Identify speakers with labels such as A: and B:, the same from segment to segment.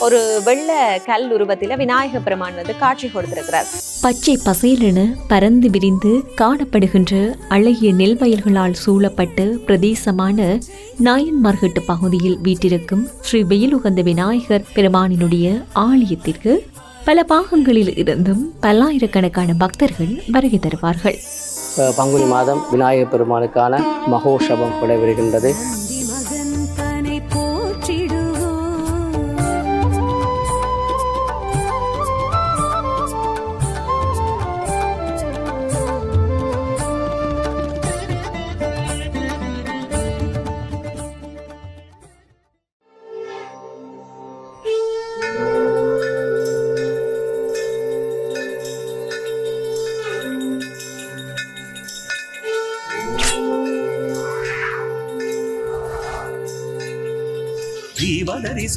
A: ஒரு வெள்ள கல் உருவத்தில விநாயக பெருமான் வந்து காட்சி கொடுத்திருக்கிறார்.
B: பச்சை பசேலென பரந்து விரிந்து காணப்படுகின்ற அழகிய நெல் வயல்களால் சூழப்பட்ட பிரதேசமான நாயன்மார்கட்டு பகுதியில் வீட்டிருக்கும் ஸ்ரீ வெயிலுகந்த விநாயகர் பெருமானினுடைய ஆலயத்திற்கு பல பாகங்களில் இருந்தும் பல்லாயிரக்கணக்கான பக்தர்கள் வருகை தருவார்கள்.
C: பங்குனி மாதம் விநாயகர் பெருமானுக்கான மகோஷபம் விடைபெறுகின்றது.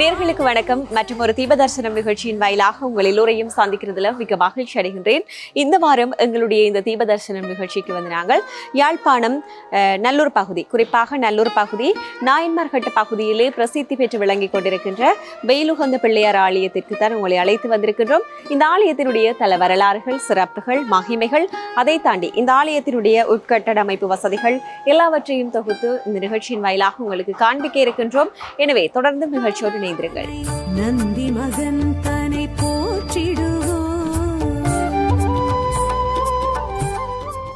A: நேர்களுக்கு வணக்கம். மற்றும் ஒரு தீபதர்சனம் நிகழ்ச்சியின் வாயிலாக உங்கள் எல்லோரையும் சந்திக்கிறதுல மிக மகிழ்ச்சி அடைகின்றேன். இந்த வாரம் எங்களுடைய இந்த தீபதர்சனம் நிகழ்ச்சிக்கு வந்து நாங்கள் யாழ்ப்பாணம் நல்லூர் பகுதி குறிப்பாக நல்லூர் பகுதி நாயன்மார்கட்டு பகுதியிலே பிரசித்தி பெற்று விளங்கிக் கொண்டிருக்கின்ற வெயிலுகந்த பிள்ளையார் ஆலயத்திற்கு தான் உங்களை அழைத்து வந்திருக்கின்றோம். இந்த ஆலயத்தினுடைய தல வரலாறுகள் சிறப்புகள் மகிமைகள் அதை தாண்டி இந்த ஆலயத்தினுடைய உட்கட்டட அமைப்பு வசதிகள் எல்லாவற்றையும் தொகுத்து இந்த நிகழ்ச்சியின் வாயிலாக உங்களுக்கு காண்பிக்க இருக்கின்றோம். எனவே தொடர்ந்து நிகழ்ச்சியோடு இணைந்திருங்கள்
D: நந்தி மகன் தனை போற்றிடுவோம்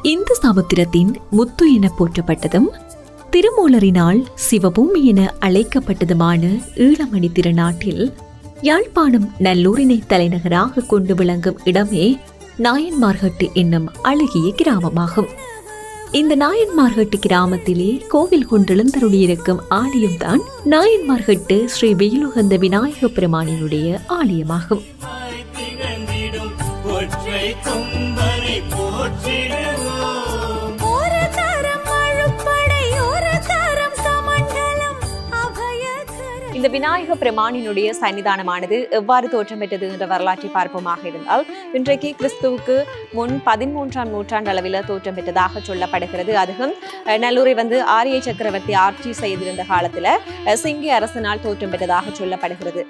B: இந்த சமுத்திரத்தின் முத்து என போற்றப்பட்டதும் திருமூலரினால் சிவபூமி என அழைக்கப்பட்டதுமான ஈழமணி திருநாட்டில் யாழ்ப்பாணம் நல்லூரினை தலைநகராக கொண்டு விளங்கும் இடமே நாயன்மார்கட்டு என்னும் அழகிய கிராமமாகும். இந்த நாயன்மார்கட்டு கிராமத்திலே கோவில் கொண்டெழுந்தருளியிருக்கும் ஆலயம்தான் நாயன்மார்கட்டு ஸ்ரீ வெயிலுகந்த விநாயக பெருமானினுடைய ஆலயமாகும்.
A: இந்த விநாயக பிரமானினுடைய சன்னிதானமானது எவ்வாறு தோற்றம் பெற்றது என்ற வரலாற்றை பார்ப்போமாக இருந்தால் இன்றைக்கு கிறிஸ்துவுக்கு முன் பதிமூன்றாம் நூற்றாண்டு அளவில் தோற்றம் பெற்றதாக சொல்லப்படுகிறது. அதுவும் நல்லூரை வந்து ஆரிய சக்கரவர்த்தி ஆட்சி செய்திருந்த காலத்துல சிங்கி அரசனால் தோற்றம் பெற்றதாக சொல்லப்படுகிறது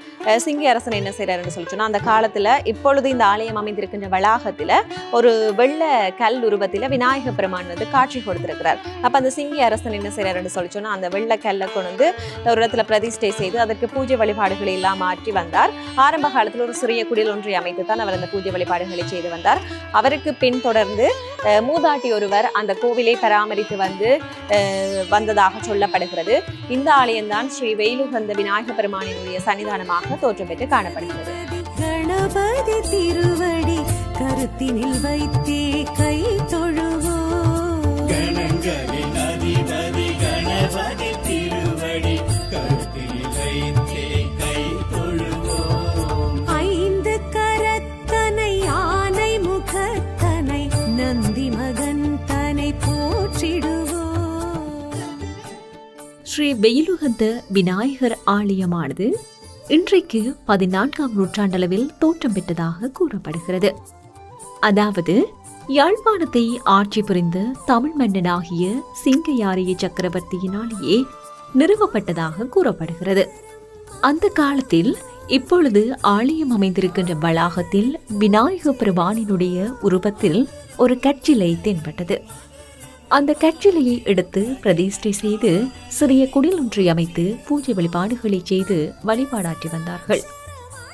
A: சிங்கி அரசன் என்ன செய்யறாருன்னு சொல்லி சொன்னா அந்த காலத்துல இப்பொழுது இந்த ஆலயம் அமைந்திருக்கின்ற வளாகத்துல ஒரு வெள்ள கல் உருவத்தில் விநாயக பெருமான் வந்து காட்சி கொடுத்திருக்கிறார். அப்ப அந்த சிங்கி அரசன் என்ன செய்யறாருன்னு சொல்லி சொன்னா அந்த வெள்ள கல்லை கொண்டு வந்து ஒரு இடத்துல பிரதிஷ்டை செய்து அதற்கு பூஜை வழிபாடுகளை எல்லாம் மாற்றி வந்தார். ஆரம்ப காலத்தில் ஒரு சிறிய குடில் ஒன்றை அமைத்து தான் அவர் அந்த பூஜை வழிபாடுகளை செய்து வந்தார். அவருக்கு பின் தொடர்ந்து அஹ், மூதாட்டி ஒருவர் அந்த கோவிலை பராமரித்து வந்து வந்ததாக சொல்லப்படுகிறது. இந்த ஆலயம்தான் ஸ்ரீ வெயிலுகந்த விநாயக பெருமானினுடைய சன்னிதானமாக தோற்றம் பெற்று காணப்படுகிறது.
D: கணபதி திருவடி கருத்தினில் வைத்தே கை
E: அதிபதி கணபதி திருவடி
B: ஸ்ரீ வெயிலுகந்த விநாயகர் ஆலயமானது இன்றைக்கு பதினான்காம் நூற்றாண்டளவில் தோற்றம் பெற்றதாக கூறப்படுகிறது. அதாவது யாழ்ப்பாணத்தை ஆட்சி புரிந்த தமிழ் மன்னனாகிய சிங்கையாரிய சக்கரவர்த்தியினாலேயே நிறுவப்பட்டதாக கூறப்படுகிறது. அந்த காலத்தில் இப்பொழுது ஆலயம் அமைந்திருக்கின்ற வளாகத்தில் விநாயக பெருமானினுடைய உருவத்தில் ஒரு கற்சிலை தென்பட்டது. அந்த கற்சிலையை எடுத்து பிரதிஷ்டை செய்து சிறிய குடில் ஒன்றை அமைத்து பூஜை வழிபாடுகளை செய்து வழிபாடாற்றி வந்தார்கள்.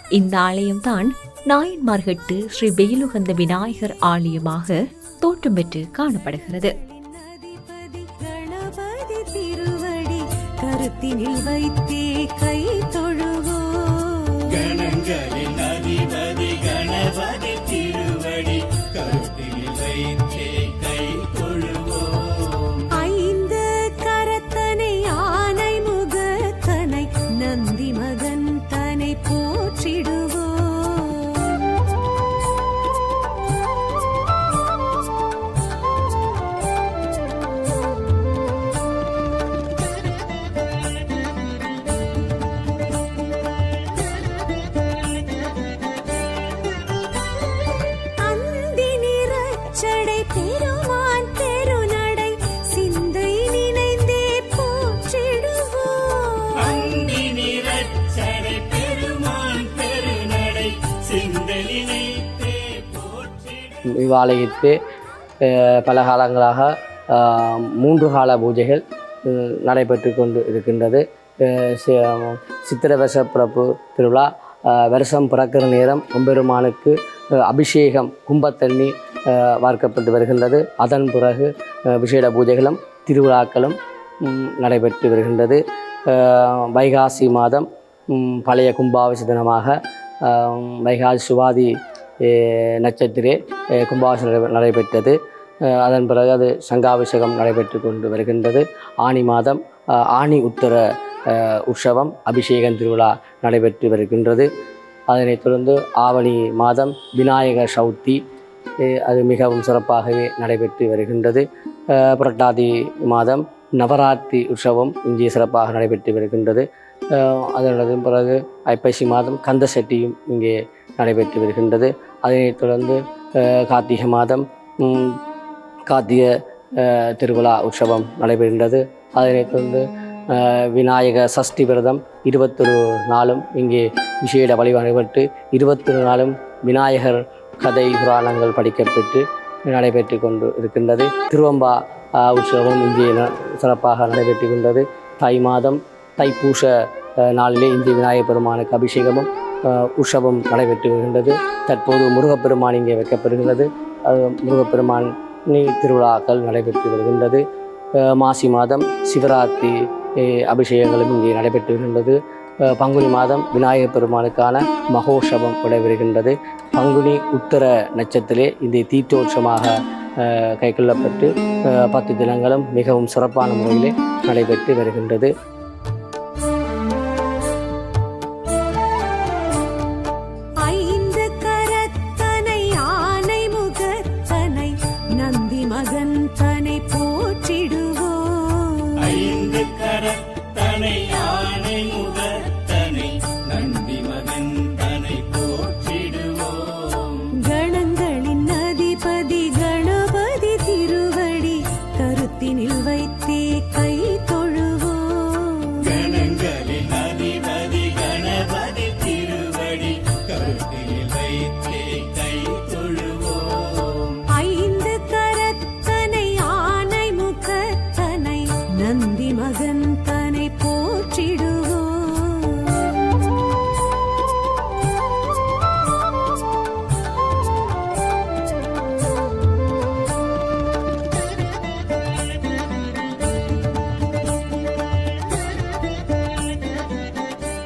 B: இந்த ஆலயம்தான் நாயன்மார்கட்டு ஸ்ரீ வெயிலுகந்த விநாயகர் ஆலயமாக தோற்றம் பெற்று காணப்படுகிறது.
D: கரத்தினில் வைத்தே கை தொழுவோ
E: கணங்களின் அதிபதி கணபதி.
C: சிவாலயத்து பல காலங்களாக மூன்று கால பூஜைகள் நடைபெற்று கொண்டு இருக்கின்றது. சித்திரவச பிறப்பு திருவிழா வருஷம் பிறக்கிற நேரம் எம்பெருமானுக்கு அபிஷேகம் கும்பத்தண்ணி வார்க்கப்பட்டு வருகின்றது. அதன் பிறகு விசேட பூஜைகளும் திருவிழாக்களும் நடைபெற்று வருகின்றது. வைகாசி மாதம் பழைய கும்பாபிஷ தினமாக வைகாசி சுவாதி நட்சத்திரே அஹ், கும்பாபிஷேகம் நடைபெற்றது. அதன் பிறகு அது சங்காபிஷேகம் நடைபெற்று கொண்டு வருகின்றது. ஆனி மாதம் ஆணி ஆனி உத்தர உற்சவம் அபிஷேகம் திருவிழா நடைபெற்று வருகின்றது. அதனைத் தொடர்ந்து ஆவணி மாதம் விநாயகர் சவுத்தி அது மிகவும் சிறப்பாகவே நடைபெற்று வருகின்றது. புரட்டாதி மாதம் நவராத்திரி உற்சவம் இங்கே சிறப்பாக நடைபெற்று வருகின்றது. அஹ், அதன் பிறகு ஐப்பசி மாதம் கந்த சட்டியும் இங்கே நடைபெற்று வருகின்றது. அதனைத் தொடர்ந்து கார்த்திகை மாதம் கார்த்திகை திருவிழா உற்சவம் நடைபெறுகின்றது. அதனைத் தொடர்ந்து விநாயக சஷ்டி விரதம் இருபத்தொரு நாளும் இங்கே விசேட வழிபட்டு இருபத்தொரு நாளும் விநாயகர் கதை புராணங்கள் படிக்கப்பட்டு நடைபெற்று கொண்டு இருக்கின்றது. திருவம்பா உற்சவம் இங்கே சிறப்பாக நடைபெற்றுகின்றது தை மாதம் தைப்பூச நாளிலே இந்திய விநாயகர் பெருமானுக்கு அபிஷேகமும் உற்சவம் நடைபெற்று வருகின்றது தற்போது முருகப்பெருமான் இங்கே வைக்கப்படுகிறது அது முருகப்பெருமான் திருவிழாக்கள் நடைபெற்று வருகின்றது மாசி மாதம் சிவராத்திரி அபிஷேகங்களும் இங்கே நடைபெற்று வருகின்றது பங்குனி மாதம் விநாயகர் பெருமானுக்கான மகோற்சவம் நடைபெறுகின்றது பங்குனி உத்தர நட்சத்திரே இந்த தீர்த்தோற்சவமாக கைக்கொள்ளப்பட்டு பத்து தினங்களும் மிகவும் சிறப்பான முறையிலே நடைபெற்று வருகின்றது.
D: ஐந்து கரத்தனை ஆனை முகத்தனை நந்தி மகன் தனை போற்றிடுவோம்.
E: ஐந்து கரத்தனை யானை முகத்தனை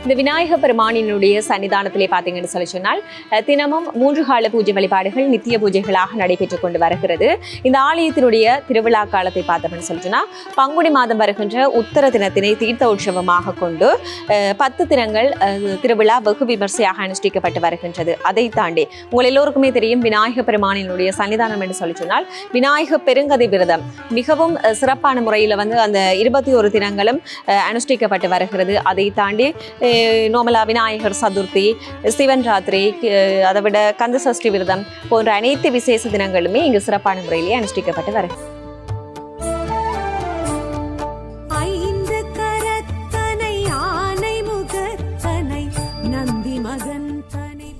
A: இந்த விநாயக பெருமானினுடைய சன்னிதானத்திலே பார்த்தீங்கன்னு சொல்லி சொன்னால் தினமும் மூன்று கால பூஜை வழிபாடுகள் நித்திய பூஜைகளாக நடைபெற்றுக் கொண்டு வருகிறது. இந்த ஆலயத்தினுடைய திருவிழா காலத்தை பார்த்தோம்னு சொல்லி சொன்னால் பங்குனி மாதம் வருகின்ற உத்தர தினத்தினை தீர்த்த உற்சவமாக கொண்டு பத்து தினங்கள் திருவிழா வெகு விமர்சையாக அனுஷ்டிக்கப்பட்டு வருகின்றது. அதை தாண்டி உங்கள் எல்லோருக்குமே தெரியும் விநாயக பெருமானினுடைய சன்னிதானம் என்று சொல்லி சொன்னால் விநாயக பெருங்கதை விரதம் மிகவும் சிறப்பான முறையில் வந்து அந்த இருபத்தி ஒரு தினங்களும் அஹ், அனுஷ்டிக்கப்பட்டு வருகிறது. அதை தாண்டி நோமலா விநாயகர் சதுர்த்தி சிவன் ராத்திரி அதை விட கந்த சஷ்டி விரதம் போன்ற அனைத்து விசேஷ தினங்களுமே இங்கு சிறப்பான முறையிலே அனுஷ்டிக்கப்பட்டு வருகிறது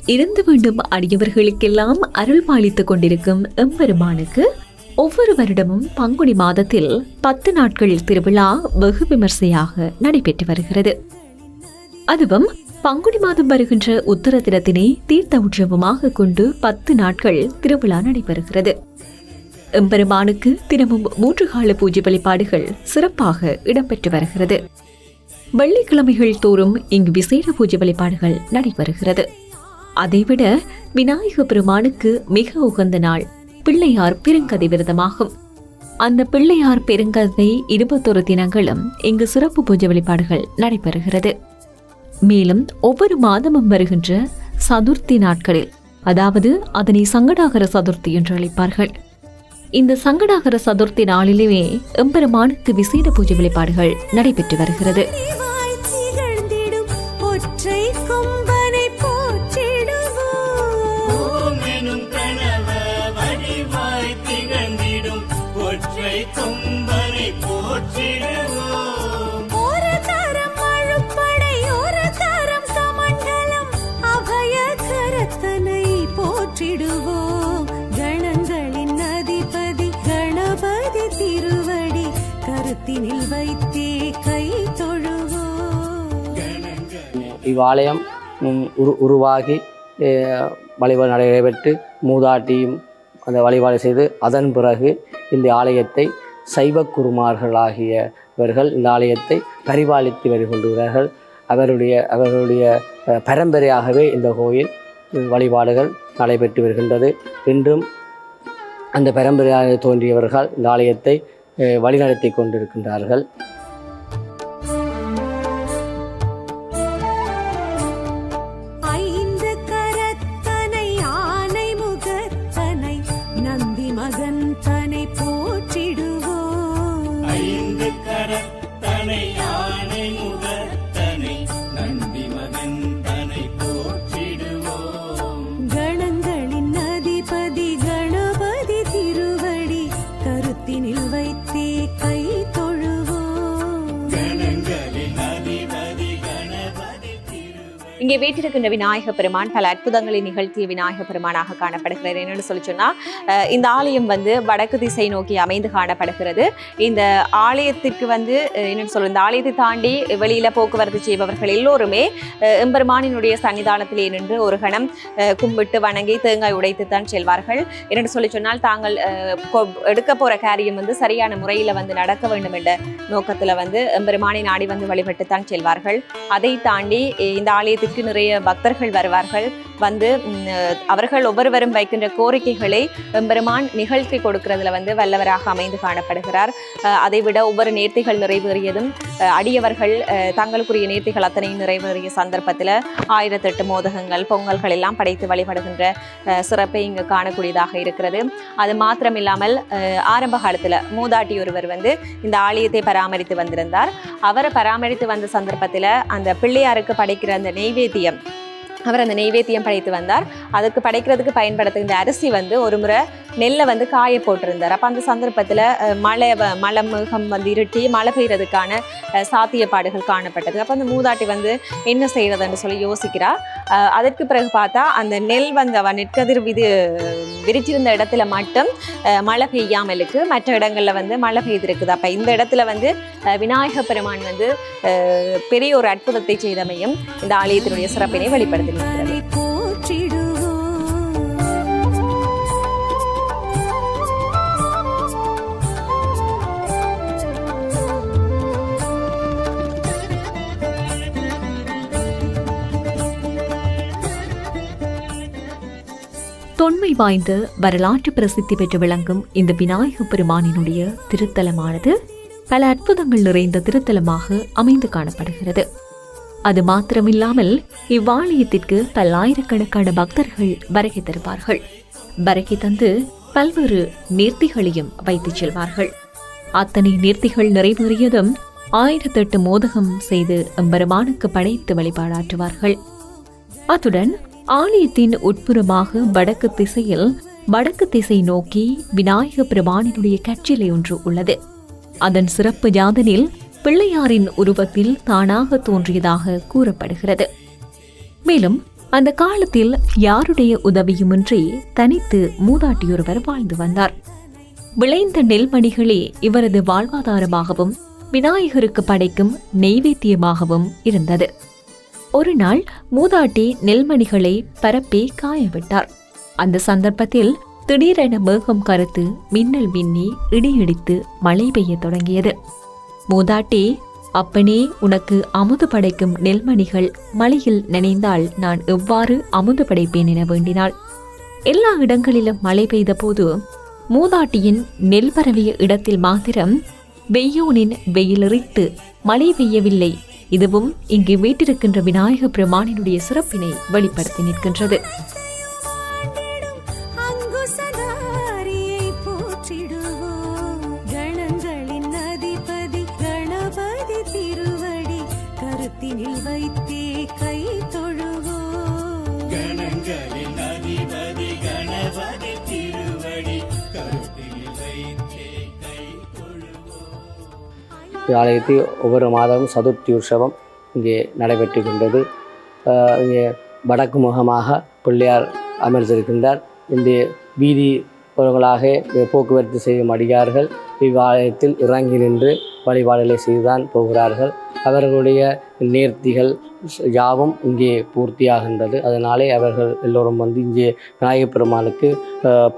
B: இருந்து வேண்டும் அடியவர்களுக்கெல்லாம் அருள் பாலித்துக் கொண்டிருக்கும் எம்பெருமானுக்கு ஒவ்வொரு வருடமும் பங்குனி மாதத்தில் பத்து நாட்கள் திருவிழா வெகு விமர்சையாக நடைபெற்று வருகிறது. அதுவும் பங்குனி மாதம் வருகின்ற உத்தர தினத்தினை தீர்த்த உற்சவமாக கொண்டு பத்து நாட்கள் திருவிழா நடைபெறுகிறது. எம்பெருமானுக்கு தினமும் மூன்று கால பூஜை வழிபாடுகள் சிறப்பாக இடம்பெற்று வருகிறது. வெள்ளிக்கிழமைகள் தோறும் இங்கு விசேட பூஜை வழிபாடுகள் நடைபெறுகிறது. அதைவிட விநாயக பெருமானுக்கு மிக உகந்த நாள் பிள்ளையார் பெருங்கதை விரதமாகும். அந்த பிள்ளையார் பெருங்கதை இருபத்தொரு தினங்களும் இங்கு சிறப்பு பூஜை வழிபாடுகள் நடைபெறுகிறது. மேலும் ஒவ்வொரு மாதமும் வருகின்ற சதுர்த்தி நாட்களில் அதாவது அதனை சங்கடாகர சதுர்த்தி என்று அழைப்பார்கள். இந்த சங்கடாகர சதுர்த்தி நாளிலுமே எம்பெருமானுக்கு விசேட பூஜை வழிபாடுகள் நடைபெற்று வருகிறது.
C: இவ்வாலயம் உரு உருவாகி வழிபாடு நடைபெற்று மூதாட்டியும் அந்த வழிபாடு செய்து அதன் பிறகு இந்த ஆலயத்தை சைவ குருமார்களாகியவர்கள் இந்த ஆலயத்தை பரிபாலித்து வருகின்றார்கள். அவருடைய அவர்களுடைய பரம்பரையாகவே இந்த கோயில் வழிபாடுகள் நடைபெற்று வருகின்றது. இன்றும் அந்த பரம்பரையாக தோன்றியவர்கள் இந்த ஆலயத்தை வழிநடத்தி கொண்டிருக்கின்றார்கள்.
A: இங்கே வீட்டிருக்கின்ற விநாயக பெருமான் பல அற்புதங்களை நிகழ்த்திய விநாயக பெருமானாக காணப்படுகிறார். என்னன்னு சொல்லி சொன்னா இந்த ஆலயம் வந்து வடக்கு திசை நோக்கி அமைந்து காணப்படுகிறது. இந்த ஆலயத்திற்கு வந்து என்னென்னு சொல்ல இந்த ஆலயத்தை தாண்டி வெளியில போக்குவரத்து செய்பவர்கள் எல்லோருமே எம்பெருமானினுடைய சன்னிதானத்திலே நின்று ஒரு கணம் கும்பிட்டு வணங்கி தேங்காய் உடைத்து தான் செல்வார்கள். என்னென்னு சொல்லி சொன்னால் தாங்கள் எடுக்க போற காரியம் வந்து சரியான முறையில் வந்து நடக்க வேண்டும் என்ற நோக்கத்தில் வந்து எம்பெருமானை நாடி வந்து வழிபட்டு தான் செல்வார்கள். அதை தாண்டி இந்த ஆலயத்திற்கு நிறைய பக்தர்கள் வருவார்கள். வந்து அவர்கள் ஒவ்வொருவரும் வைக்கின்ற கோரிக்கைகளை பெருமான் நிகழ்த்தி கொடுக்கறதுல வந்து வல்லவராக அமைந்து காணப்படுகிறார். அஹ், அதைவிட ஒவ்வொரு நேர்த்திகள் நிறைவேறியதும் அடியவர்கள் அஹ், தங்களுக்குரிய நேர்த்திகள் அத்தனையும் நிறைவேறிய சந்தர்ப்பத்தில் ஆயிரத்தெட்டு மோதகங்கள் பொங்கல்கள் எல்லாம் படைத்து வழிபடுகின்ற அஹ், சிறப்பை இங்கு காணக்கூடியதாக இருக்கிறது. அது மாத்திரமில்லாமல் இல்லாமல் ஆரம்ப காலத்தில் மூதாட்டி ஒருவர் வந்து இந்த ஆலயத்தை பராமரித்து வந்திருந்தார். அவரை பராமரித்து வந்த சந்தர்ப்பத்தில் அந்த பிள்ளையாருக்கு படைக்கிற அந்த நெய்வேத்தியம் அவர் அந்த நெய்வேத்தியம் படைத்து வந்தார். அதுக்கு படைக்கிறதுக்கு பயன்படுத்துகின்ற அரிசி வந்து ஒரு முறை நெல்லை வந்து காய போட்டிருந்தார். அப்போ அந்த சந்தர்ப்பத்தில் மழை வ- மழை மேகம் வந்து இருட்டி மழை பெய்யறதுக்கான அஹ், சாத்தியப்பாடுகள் காணப்பட்டது. அப்போ அந்த மூதாட்டி வந்து என்ன செய்யறதுன்னு சொல்லி யோசிக்கிறா. அஹ், அதற்கு பிறகு பார்த்தா அந்த நெல் வந்து அவ நெற்கதிர் விது விரிச்சிருந்த இடத்துல மட்டும் அஹ், மழை பெய்யாமலுக்கு மற்ற இடங்கள்ல வந்து மழை பெய்திருக்குது. அப்போ இந்த இடத்துல வந்து விநாயக பெருமான் வந்து பெரிய ஒரு அற்புதத்தை செய்தமையும் இந்த ஆலயத்தினுடைய சிறப்பினை வெளிப்படுத்தியிருக்கிறது.
B: தொன்மை வாய்ந்த வரலாற்று பிரசித்தி பெற்று விளங்கும் இந்த விநாயக பெருமானினுடைய திருத்தலமானது பல அற்புதங்கள் நிறைந்த திருத்தலமாக அமைந்து காணப்படுகிறது. அது மாத்திரமில்லாமல் இவ்வாலயத்திற்கு பல்லாயிரக்கணக்கான பக்தர்கள் வருகை தருவார்கள். வருகை தந்து பல்வேறு நேர்த்திகளையும் வைத்துச் செல்வார்கள். அத்தனை நேர்த்திகள் நிறைவேறியதும் ஆயிரத்தெட்டு மோதகம் செய்து எம்பெருமானுக்கு படைத்து வழிபாடாற்றுவார்கள். அத்துடன் ஆலயத்தின் உட்புறமாக வடக்கு திசையில் வடக்கு திசை நோக்கி விநாயக பெருமானினுடைய கச்சிலை ஒன்று உள்ளது. அதன் சிறப்பு ஜாதனில் பிள்ளையாரின் உருவத்தில் தானாக தோன்றியதாக கூறப்படுகிறது. மேலும் அந்த காலத்தில் யாருடைய உதவியுமின்றி தனித்து மூதாட்டியொருவர் வாழ்ந்து வந்தார். விளைந்த நெல்மணிகளே இவரது வாழ்வாதாரமாகவும் விநாயகருக்கு படைக்கும் நெய்வேத்தியமாகவும் இருந்தது. ஒரு நாள் மூதாட்டி நெல்மணிகளை பரப்பி காயவிட்டார். அந்த சந்தர்ப்பத்தில் திடீரென மேகம் கருத்து மின்னல் மின்னி இடியிடித்து மழை பெய்யத் தொடங்கியது. மூதாட்டி அப்பனே உனக்கு அமுது படைக்கும் நெல்மணிகள் மழையில் நினைந்தால் நான் எவ்வாறு அமுது படைப்பேன் என வேண்டினாள். எல்லா இடங்களிலும் மழை பெய்த போது மூதாட்டியின் நெல் பரவிய இடத்தில் மாத்திரம் வெய்யோனின் வெயிலெறித்து மழை பெய்யவில்லை இதுவும் இங்கு வீட்டிருக்கின்ற விநாயக பெருமானினுடைய சிறப்பினை வெளிப்படுத்தி நிற்கின்றது.
D: அங்குசதாரியை போற்றிடுவோம். கணங்களின் அதிபதி கணபதி திருவடி கருத்தினில் வைத்தே கை தொழுவோம்.
E: கணங்களின்
C: ஆலயத்தில் ஒவ்வொரு மாதமும் சதுர்த்தி உற்சவம் இங்கே நடைபெற்றுகின்றது. இங்கே வடக்கு முகமாக பிள்ளையார் அமர்ந்திருக்கின்றார். இந்த வீதி ஓரங்களாக போக்குவரத்து செய்யும் அடிகார்கள் இவ்வாலயத்தில் இறங்கி நின்று வழிபாடுகளை செய்துதான் போகிறார்கள். அவர்களுடைய நேர்த்திகள் யாவும் இங்கே பூர்த்தியாகின்றது. அதனாலே அவர்கள் எல்லோரும் வந்து இங்கே விநாயகப் பெருமானுக்கு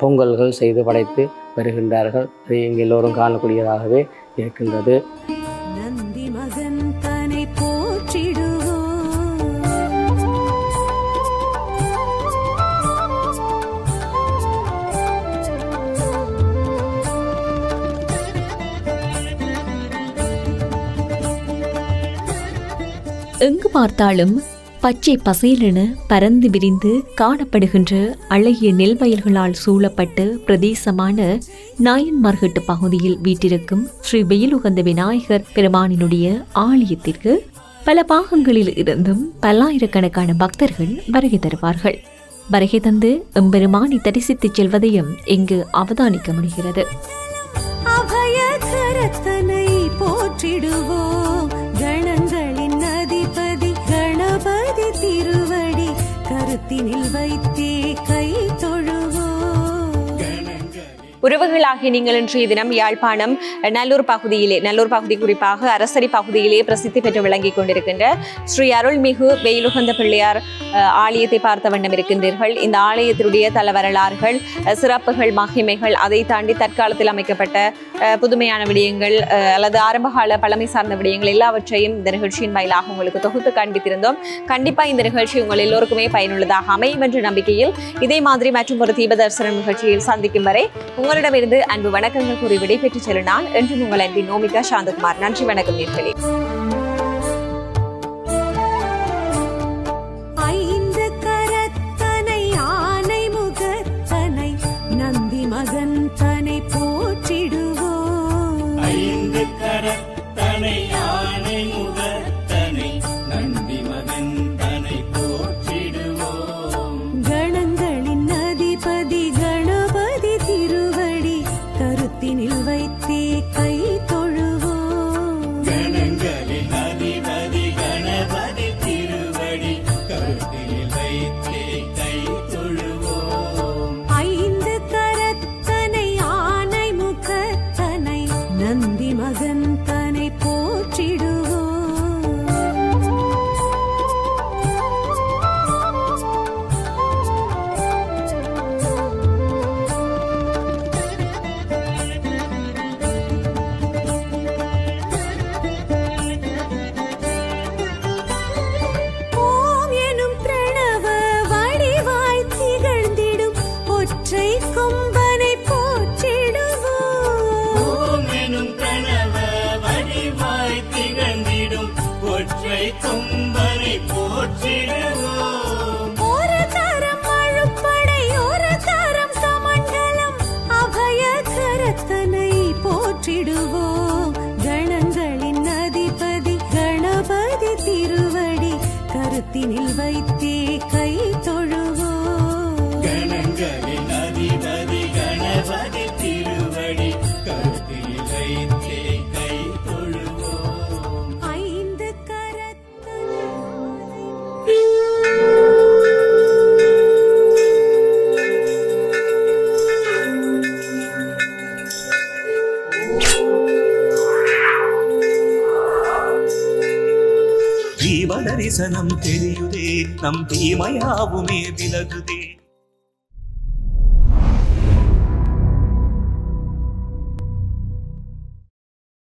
C: பொங்கல்கள் செய்து படைத்து வருகின்றார்கள். அதை இங்கே எல்லோரும் காணக்கூடியதாகவே இருக்கின்றது.
B: எங்கு பார்த்தாலும் பச்சை பசையிலென பரந்து விரிந்து காணப்படுகின்ற அழகிய நெல் வயல்களால் சூழப்பட்டு பிரதேசமான நாயன்மார்கட்டு பகுதியில் வீட்டிருக்கும் ஸ்ரீ வெயிலுகந்த விநாயகர் பெருமானினுடைய ஆலயத்திற்கு பல பாகங்களில் இருந்தும் பல்லாயிரக்கணக்கான பக்தர்கள் வருகை தருவார்கள். வருகை தந்து எம்பெருமானை தரிசித்துச் செல்வதையும் இங்கு அவதானிக்க முடிகிறது.
D: கருத்தினில் வைத்தே
A: உறவுகளாகிய நீங்கள் இன்றைய தினம் யாழ்ப்பாணம் நல்லூர் பகுதியிலே நல்லூர் பகுதி குறிப்பாக அரசரி பகுதியிலே பிரசித்தி பெற்று விளங்கிக் கொண்டிருக்கின்ற ஸ்ரீ அருள்மிகு வெயிலுகந்த பிள்ளையார் ஆலயத்தை பார்த்த வண்ணம் இருக்கின்றீர்கள். இந்த ஆலயத்தினுடைய தல வரலாறுகள் சிறப்புகள் மகிமைகள் அதை தாண்டி தற்காலத்தில் அமைக்கப்பட்ட புதுமையான விடயங்கள் அல்லது ஆரம்பகால பழமை சார்ந்த விடயங்கள் எல்லாவற்றையும் இந்த நிகழ்ச்சியின் வாயிலாக உங்களுக்கு தொகுத்து காண்பித்திருந்தோம். கண்டிப்பாக இந்த நிகழ்ச்சி உங்கள் எல்லோருக்குமே பயனுள்ளதாக அமையும் என்ற நம்பிக்கையில் இதே மாதிரி மற்றும் ஒரு தீப தரிசனம் நிகழ்ச்சியில் சந்திக்கும் வரை உங்கள் உங்களிடமிருந்து அன்பு வணக்கங்கள் கூறி விடைபெற்று செல்லும் நான் என்றும் உங்கள் அன்பின் நோமிகா சாந்தகுமார். நன்றி வணக்கம் நேர்களே.
E: கணங்களின் அதிபதி கணபதி திருவடி கருத்தில் வைத்தே கை தொழுவோம்.
D: ஐந்து கரத்தனை
F: ஜீவ தரிசன தரிசனம் தெரியுதே நம் தீமையாவுமே விலகுதே.